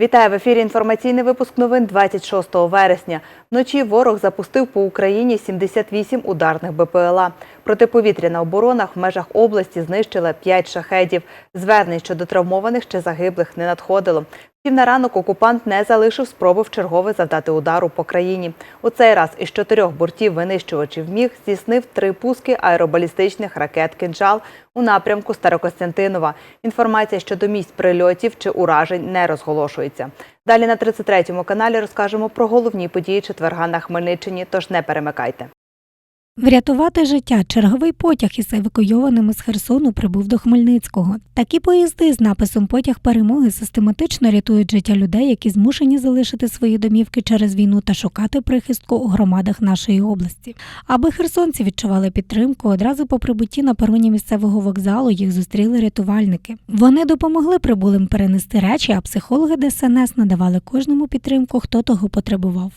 Вітаю в ефірі. Інформаційний випуск новин 26 вересня. Вночі ворог запустив по Україні 78 ударних БПЛА. Протиповітряна оборона в межах області знищила 5 шахедів. Звернень щодо травмованих чи загиблих не надходило. Втім, на ранок окупант не залишив спроби вчергове завдати удару по країні. У цей раз із чотирьох бортів винищувачів міг здійснив три пуски аеробалістичних ракет «Кинжал» у напрямку Старокостянтинова. Інформація щодо місць прильотів чи уражень не розголошується. Далі на 33-му каналі розкажемо про головні події четверга на Хмельниччині, тож не перемикайте. Врятувати життя черговий потяг із евакуйованими з Херсону прибув до Хмельницького. Такі поїзди з написом Потяг перемоги систематично рятують життя людей, які змушені залишити свої домівки через війну та шукати прихистку у громадах нашої області. Аби херсонці відчували підтримку, одразу по прибутті на пероні місцевого вокзалу їх зустріли рятувальники. Вони допомогли прибулим перенести речі, а психологи ДСНС надавали кожному підтримку, хто того потребував.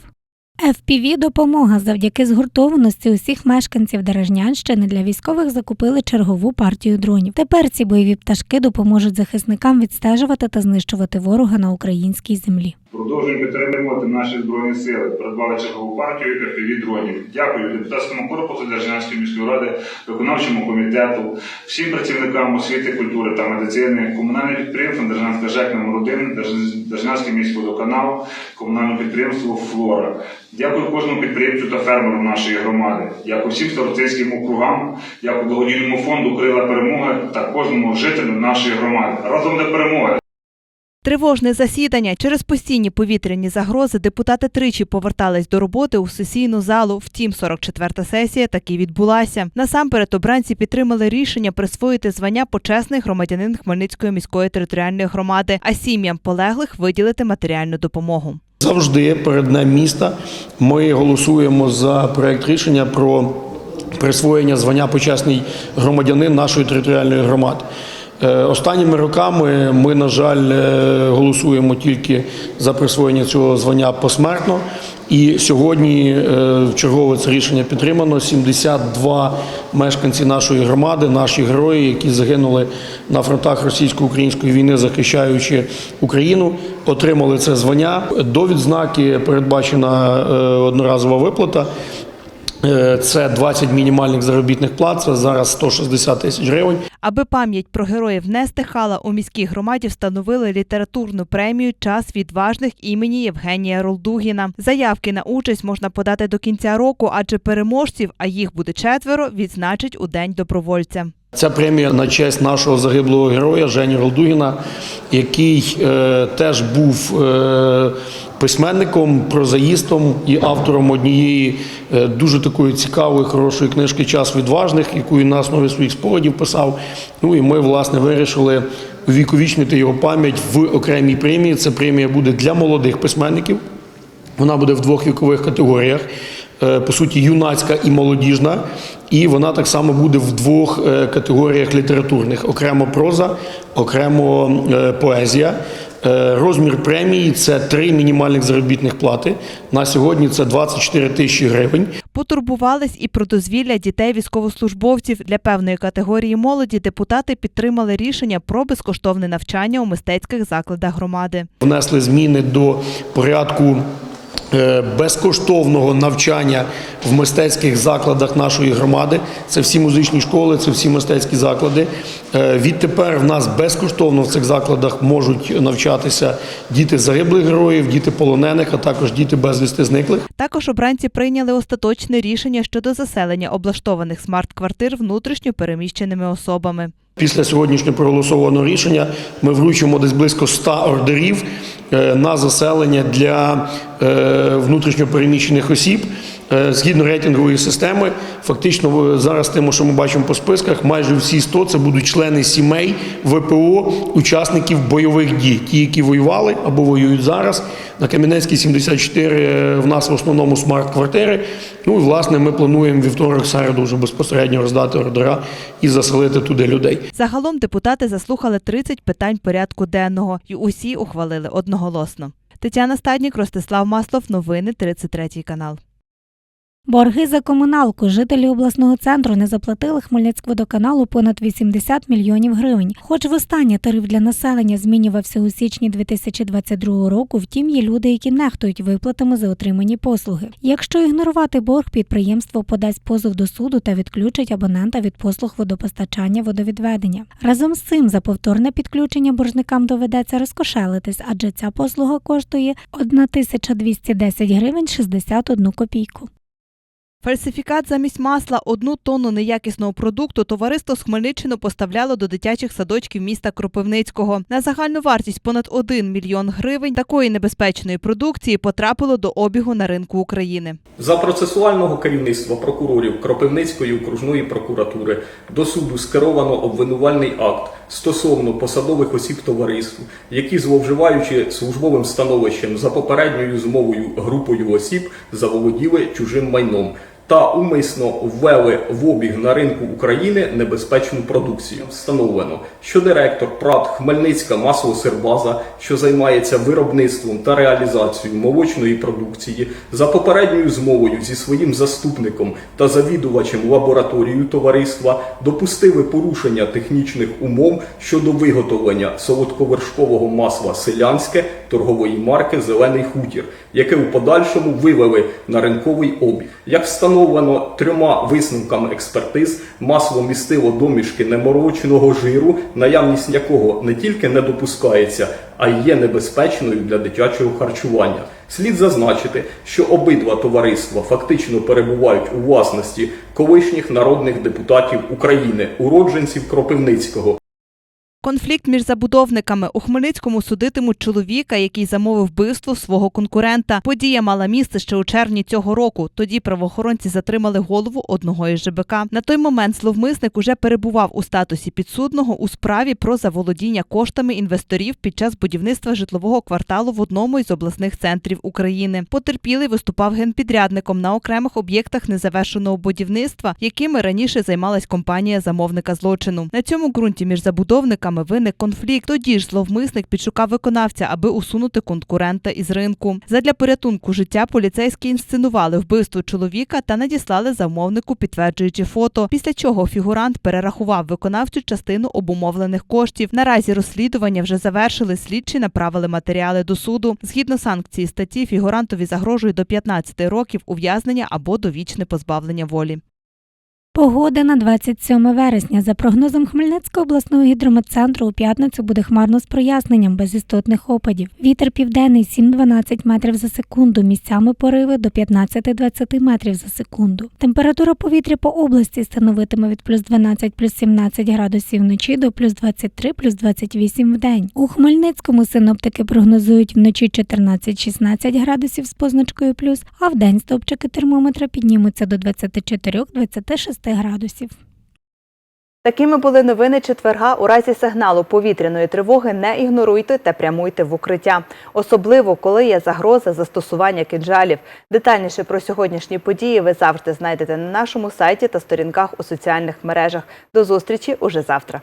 FPV допомога завдяки згуртованості усіх мешканців Дережнянщини для військових закупили чергову партію дронів. Тепер ці бойові пташки допоможуть захисникам відстежувати та знищувати ворога на українській землі. Продовжуємо підтримувати наші збройні сили. Придбали чергову партію fpv дронів. Дякую депутатському корпусу Держанської міської ради, виконавчому комітету, всім працівникам освіти, культури та медицини, комунальне підприємство Держанська ЖЕК номер 1 Держанський міський водоканал, комунальне підприємство Флора. Дякую кожному підприємцю та фермеру нашої громади. Дякую всім старостинським округам, дякую благодійному фонду Крила перемоги та кожному жителю нашої громади. Разом до перемоги! Тривожне засідання через постійні повітряні загрози депутати тричі повертались до роботи у сесійну залу. Втім, 44-та сесія таки відбулася. Насамперед обранці підтримали рішення присвоїти звання почесний громадянин Хмельницької міської територіальної громади, а сім'ям полеглих виділити матеріальну допомогу. Завжди перед днем міста ми голосуємо за проект рішення про присвоєння звання почесний громадянин нашої територіальної громади. Е, Останніми роками ми, на жаль, е, голосуємо тільки за присвоєння цього звання посмертно. І сьогодні е, в чергове це рішення підтримано. 72 мешканці нашої громади, наші герої, які загинули на фронтах російсько-української війни, захищаючи Україну, отримали це звання. До відзнаки передбачена одноразова виплата. Е, Це 20 мінімальних заробітних плат, це зараз 160 тисяч гривень. Аби пам'ять про героїв не стихала, у міській громаді встановили літературну премію Час відважних імені Євгенія Ролдугіна. Заявки на участь можна подати до кінця року, адже переможців, а їх буде четверо, відзначить у день добровольця. Ця премія на честь нашого загиблого героя Жені Ролдугіна, який е, теж був е, письменником, прозаїстом і автором однієї е, дуже такої цікавої, хорошої книжки Час відважних, яку він на основі своїх спогадів писав. Ну і ми, власне, вирішили увіковічнити його пам'ять в окремій премії. Це премія буде для молодих письменників. Вона буде в двох вікових категоріях. Е, По суті, юнацька і молодіжна, і вона так само буде в двох е, категоріях літературних: окремо проза, окремо е, поезія. Розмір премії це три мінімальних заробітних плати. На сьогодні це 24 тисячі гривень. Потурбувались і про дозвілля дітей військовослужбовців. Для певної категорії молоді депутати підтримали рішення про безкоштовне навчання у мистецьких закладах громади. Внесли зміни до порядку безкоштовного навчання в мистецьких закладах нашої громади. Це всі музичні школи, це всі мистецькі заклади. Е, Відтепер в нас безкоштовно в цих закладах можуть навчатися діти загиблих героїв, діти полонених, а також діти безвісти зниклих. Також обранці прийняли остаточне рішення щодо заселення облаштованих смарт-квартир внутрішньо переміщеними особами. Після сьогоднішнього проголосованого рішення ми вручимо десь близько 100 ордерів е, на заселення для е, внутрішньопереміщених осіб. Е, Згідно рейтингової системи, фактично е, зараз тим, що ми бачимо по списках, майже всі 100 це будуть члени сімей ВПО, учасників бойових дій, ті, які воювали або воюють зараз. На Кам'янецькій 74 е, в нас в основному смарт-квартири. Ну і власне ми плануємо вівторок, середу вже безпосередньо роздати ордера і заселити туди людей. Загалом депутати заслухали 30 питань порядку денного і усі ухвалили одноголосно. Тетяна Стаднік, Ростислав Маслов. Новини 33 канал. Борги за комуналку жителі обласного центру не заплатили Хмельницькводоканалу понад 80 мільйонів гривень. Хоч востаннє тариф для населення змінювався у січні 2022 року, втім є люди, які нехтують виплатами за отримані послуги. Якщо ігнорувати борг, підприємство подасть позов до суду та відключить абонента від послуг водопостачання водовідведення. Разом з цим за повторне підключення боржникам доведеться розкошелитись, адже ця послуга коштує 1210 гривень 61 копійку. Фальсифікат замість масла одну тонну неякісного продукту товариство з Хмельниччини поставляло до дитячих садочків міста Кропивницького. На загальну вартість понад 1 мільйон гривень такої небезпечної продукції потрапило до обігу на ринку України. За процесуального керівництва прокурорів Кропивницької окружної прокуратури до суду скеровано обвинувальний акт стосовно посадових осіб товариству, які, зловживаючи службовим становищем за попередньою змовою групою осіб, заволоділи чужим майном. Та умисно ввели в обіг на ринку України небезпечну продукцію. Встановлено, що директор ПРАТ Хмельницька маслосербаза, що займається виробництвом та реалізацією молочної продукції, за попередньою змовою зі своїм заступником та завідувачем лабораторією товариства допустили порушення технічних умов щодо виготовлення солодковершкового масла селянське торгової марки Зелений хутір, яке у подальшому вивели на ринковий обіг. Як встановлено трьома висновками експертиз, масло містило домішки немороченого жиру, наявність якого не тільки не допускається, а й є небезпечною для дитячого харчування. Слід зазначити, що обидва товариства фактично перебувають у власності колишніх народних депутатів України, уродженців Кропивницького. Конфлікт між забудовниками у Хмельницькому судитимуть чоловіка, який замовив вбивство свого конкурента. Подія мала місце ще у червні цього року. Тоді правоохоронці затримали голову одного із ЖБК. На той момент зловмисник уже перебував у статусі підсудного у справі про заволодіння коштами інвесторів під час будівництва житлового кварталу в одному із обласних центрів України. Потерпілий виступав генпідрядником на окремих об'єктах незавершеного будівництва, якими раніше займалась компанія замовника злочину. На цьому ґрунті між забудовниками виник конфлікт. Тоді ж зловмисник підшукав виконавця, аби усунути конкурента із ринку. Задля порятунку життя поліцейські інсценували вбивство чоловіка та надіслали замовнику, підтверджуючи фото. Після чого фігурант перерахував виконавцю частину обумовлених коштів. Наразі розслідування вже завершили. Слідчі направили матеріали до суду. Згідно санкції статті, фігурантові загрожує до 15 років ув'язнення або довічне позбавлення волі. Погода на 27 вересня. За прогнозом Хмельницького обласного гідрометцентру у п'ятницю буде хмарно з проясненням без істотних опадів. Вітер південний 7-12 метрів за секунду. Місцями пориви до 15-20 метрів за секунду. Температура повітря по області становитиме від плюс 12 плюс 17 градусів вночі до плюс 23 плюс 28 в день. У Хмельницькому синоптики прогнозують вночі 14-16 градусів з позначкою плюс, а в день стопчики термометра піднімуться до 24-26 градусів. Такими були новини четверга. У разі сигналу повітряної тривоги не ігноруйте та прямуйте в укриття, особливо коли є загроза застосування кинджалів. Детальніше про сьогоднішні події ви завжди знайдете на нашому сайті та сторінках у соціальних мережах. До зустрічі уже завтра.